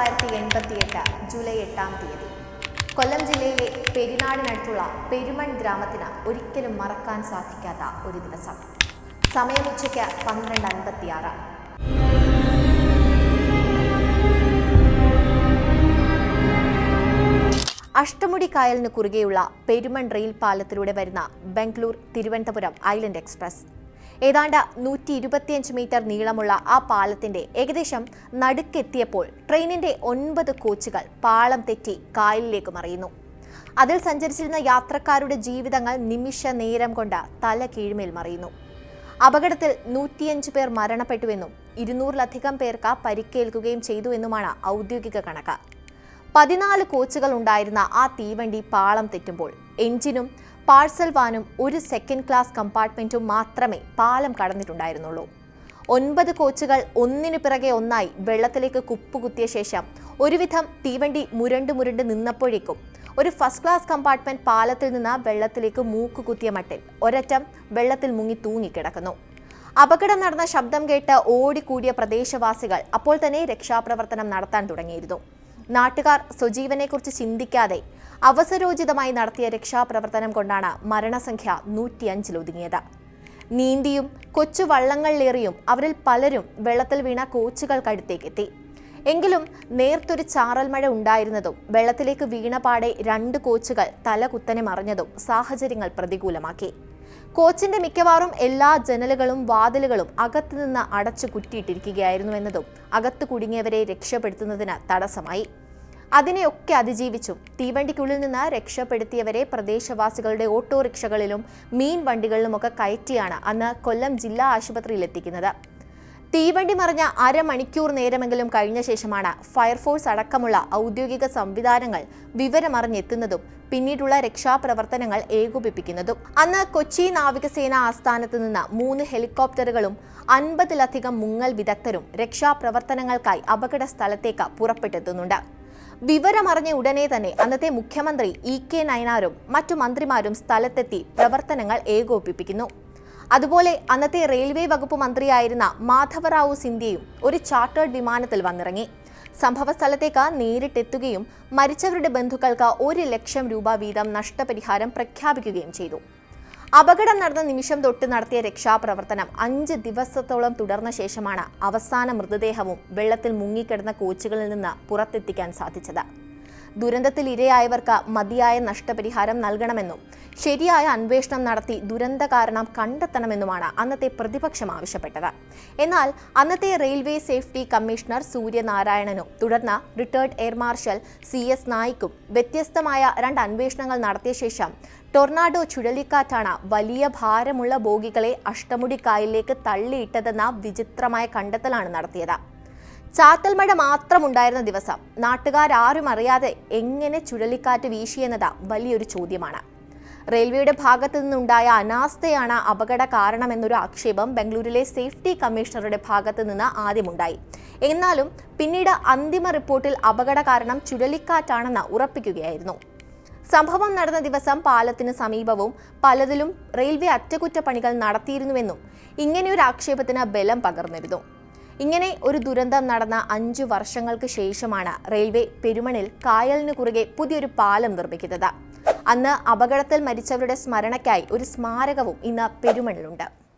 തൊള്ളായിരത്തി എൺപത്തി എട്ട് ജൂലൈ എട്ടാം തീയതി. കൊല്ലം ജില്ലയിലെ പെരിനാടിനടുത്തുള്ള പെരുമൺ ഗ്രാമത്തിന് ഒരിക്കലും മറക്കാൻ സാധിക്കാത്ത ഒരു ദിവസം. സമയം ഉച്ചയ്ക്ക് പന്ത്രണ്ട് അൻപത്തിയാറ്. അഷ്ടമുടി കായലിന് കുറുകെയുള്ള പെരുമൺ റെയിൽ പാലത്തിലൂടെ വരുന്ന ബംഗളൂർ തിരുവനന്തപുരം ഐലൻഡ് എക്സ്പ്രസ്. ഏതാണ്ട് നൂറ്റി ഇരുപത്തിയഞ്ച് മീറ്റർ നീളമുള്ള ആ പാലത്തിന്റെ ഏകദേശം നടുക്കെത്തിയപ്പോൾ ട്രെയിനിന്റെ ഒൻപത് കോച്ചുകൾ പാളം തെറ്റി കായലിലേക്ക് മറിയുന്നു. അതിൽ സഞ്ചരിച്ചിരുന്ന യാത്രക്കാരുടെ ജീവിതങ്ങൾ നിമിഷ നേരം കൊണ്ട് തല കീഴ്മേൽ മറിയുന്നു. അപകടത്തിൽ നൂറ്റിയഞ്ച് പേർ മരണപ്പെട്ടുവെന്നും ഇരുന്നൂറിലധികം പേർക്ക് പരിക്കേൽക്കുകയും ചെയ്തുവെന്നുമാണ് ഔദ്യോഗിക കണക്ക്. പതിനാല് കോച്ചുകൾ ഉണ്ടായിരുന്ന ആ തീവണ്ടി പാളം തെറ്റുമ്പോൾ എഞ്ചിനും പാഴ്സൽ വാനും ഒരു സെക്കൻഡ് ക്ലാസ് കമ്പാർട്ട്മെന്റും മാത്രമേ പാലം കടന്നിട്ടുണ്ടായിരുന്നുള്ളൂ. ഒൻപത് കോച്ചുകൾ ഒന്നിനു പിറകെ ഒന്നായി വെള്ളത്തിലേക്ക് കുപ്പുകുത്തിയ ശേഷം ഒരുവിധം തീവണ്ടി മുരണ്ട് മുരണ്ട് നിന്നപ്പോഴേക്കും ഒരു ഫസ്റ്റ് ക്ലാസ് കമ്പാർട്ട്മെന്റ് പാലത്തിൽ നിന്ന് വെള്ളത്തിലേക്ക് മൂക്ക് കുത്തിയ മട്ടിൽ ഒരറ്റം വെള്ളത്തിൽ മുങ്ങി തൂങ്ങിക്കിടക്കുന്നു അപകടം നടന്ന ശബ്ദം കേട്ട് ഓടിക്കൂടിയ പ്രദേശവാസികൾ അപ്പോൾ തന്നെ രക്ഷാപ്രവർത്തനം നടത്താൻ തുടങ്ങിയിരുന്നു. നാട്ടുകാർ സ്വജീവനെക്കുറിച്ച് ചിന്തിക്കാതെ അവസരോചിതമായി നടത്തിയ രക്ഷാപ്രവർത്തനം കൊണ്ടാണ് മരണസംഖ്യ നൂറ്റിയഞ്ചിലൊതുങ്ങിയത് നീന്തിയും കൊച്ചു വള്ളങ്ങളിലേറിയും അവരിൽ പലരും വെള്ളത്തിൽ വീണ കോച്ചുകൾക്കടുത്തേക്കെത്തി എങ്കിലും നേർത്തൊരു ചാറൽമഴ ഉണ്ടായിരുന്നതും വെള്ളത്തിലേക്ക് വീണ പാടെ രണ്ട് കോച്ചുകൾ തല കുത്തനെ മറിഞ്ഞതും സാഹചര്യങ്ങൾ പ്രതികൂലമാക്കി. കോച്ചിന്റെ മിക്കവാറും എല്ലാ ജനലുകളും വാതിലുകളും അകത്തുനിന്ന് അടച്ചു കുറ്റിയിട്ടിരിക്കുകയായിരുന്നു അകത്തു കുടുങ്ങിയവരെ രക്ഷപ്പെടുത്തുന്നതിന് തടസ്സമായി. അതിനെയൊക്കെ അതിജീവിച്ചു. തീവണ്ടിക്കുള്ളിൽ നിന്ന് രക്ഷപ്പെടുത്തിയവരെ പ്രദേശവാസികളുടെ ഓട്ടോറിക്ഷകളിലും മീൻ വണ്ടികളിലുമൊക്കെ കയറ്റിയാണ് അന്ന് കൊല്ലം ജില്ലാ ആശുപത്രിയിൽ എത്തിക്കുന്നത്. തീവണ്ടി മറിഞ്ഞ അരമണിക്കൂർ നേരമെങ്കിലും കഴിഞ്ഞ ശേഷമാണ് ഫയർഫോഴ്സ് അടക്കമുള്ള ഔദ്യോഗിക സംവിധാനങ്ങൾ വിവരമറിഞ്ഞെത്തുന്നതും പിന്നീടുള്ള രക്ഷാപ്രവർത്തനങ്ങൾ ഏകോപിപ്പിക്കുന്നതും. അന്ന് കൊച്ചി നാവികസേന ആസ്ഥാനത്ത് നിന്ന് മൂന്ന് ഹെലികോപ്റ്ററുകളും അൻപതിലധികം മുങ്ങൽ വിദഗ്ധരും രക്ഷാപ്രവർത്തനങ്ങൾക്കായി അപകട സ്ഥലത്തേക്ക് പുറപ്പെട്ടെത്തുന്നുണ്ട് വിവരമറിഞ്ഞ ഉടനെ തന്നെ അന്നത്തെ മുഖ്യമന്ത്രി ഇ കെ നയനാരും മറ്റു മന്ത്രിമാരും സ്ഥലത്തെത്തി പ്രവർത്തനങ്ങൾ ഏകോപിപ്പിക്കുന്നു. അതുപോലെ അന്നത്തെ റെയിൽവേ വകുപ്പ് മന്ത്രിയായിരുന്ന മാധവറാവു സിന്ധ്യയും ഒരു ചാർട്ടേഡ് വിമാനത്തിൽ വന്നിറങ്ങി. സംഭവ സ്ഥലത്തേക്ക് നേരിട്ടെത്തുകയും മരിച്ചവരുടെ ബന്ധുക്കൾക്ക് ഒരു ലക്ഷം രൂപ വീതം നഷ്ടപരിഹാരം പ്രഖ്യാപിക്കുകയും ചെയ്തു. അപകടം നടന്ന നിമിഷം തൊട്ട് നടത്തിയ രക്ഷാപ്രവർത്തനം അഞ്ച് ദിവസത്തോളം തുടർന്ന ശേഷമാണ് അവസാന മൃതദേഹവും വെള്ളത്തിൽ മുങ്ങിക്കിടന്ന കോച്ചുകളിൽ നിന്ന് പുറത്തെത്തിക്കാൻ സാധിച്ചത്. ദുരന്തത്തിൽ ഇരയായവർക്ക് മതിയായ നഷ്ടപരിഹാരം നൽകണമെന്നും ശരിയായ അന്വേഷണം നടത്തി ദുരന്ത കാരണം കണ്ടെത്തണമെന്നുമാണ് അന്നത്തെ പ്രതിപക്ഷം ആവശ്യപ്പെട്ടത്. എന്നാൽ അന്നത്തെ റെയിൽവേ സേഫ്റ്റി കമ്മീഷണർ സൂര്യനാരായണനും തുടർന്ന് retired air marshal C S നായിക്കും വ്യത്യസ്തമായ രണ്ട് അന്വേഷണങ്ങൾ നടത്തിയ ശേഷം ടൊർണാഡോ ചുഴലിക്കാറ്റാണ് വലിയ ഭാരമുള്ള ബോഗികളെ അഷ്ടമുടി കായലിലേക്ക് തള്ളിയിട്ടതെന്ന വിചിത്രമായ കണ്ടെത്തലാണ് നടത്തിയത്. ചാത്തൽ മഴ മാത്രമുണ്ടായിരുന്ന ദിവസം നാട്ടുകാരും അറിയാതെ എങ്ങനെ ചുഴലിക്കാറ്റ് വീശിയെന്നത് വലിയൊരു ചോദ്യമാണ്. റെയിൽവേയുടെ ഭാഗത്തു നിന്നുണ്ടായ അനാസ്ഥയാണ് അപകട കാരണമെന്നൊരു ആക്ഷേപം ബംഗളൂരിലെ സേഫ്റ്റി കമ്മീഷണറുടെ ഭാഗത്തു നിന്ന് ആദ്യമുണ്ടായി. എന്നാലും പിന്നീട് അന്തിമ റിപ്പോർട്ടിൽ അപകട കാരണം ചുഴലിക്കാറ്റാണെന്ന് ഉറപ്പിക്കുകയായിരുന്നു. സംഭവം നടന്ന ദിവസം പാലത്തിന് സമീപവും പലതിലും റെയിൽവേ അറ്റകുറ്റപ്പണികൾ നടത്തിയിരുന്നുവെന്നും ഇങ്ങനെയൊരു ആക്ഷേപത്തിന് ബലം പകർന്നിരുന്നു. ഇങ്ങനെ ഒരു ദുരന്തം നടന്ന അഞ്ചു വർഷങ്ങൾക്ക് ശേഷമാണ് റെയിൽവേ പെരുമണിൽ കായലിന് കുറുകെ പുതിയൊരു പാലം നിർമ്മിക്കുന്നത്. അന്ന് അപകടത്തിൽ മരിച്ചവരുടെ സ്മരണയ്ക്കായി ഒരു സ്മാരകവും ഇന്ന് പെരുമണിലുണ്ട്.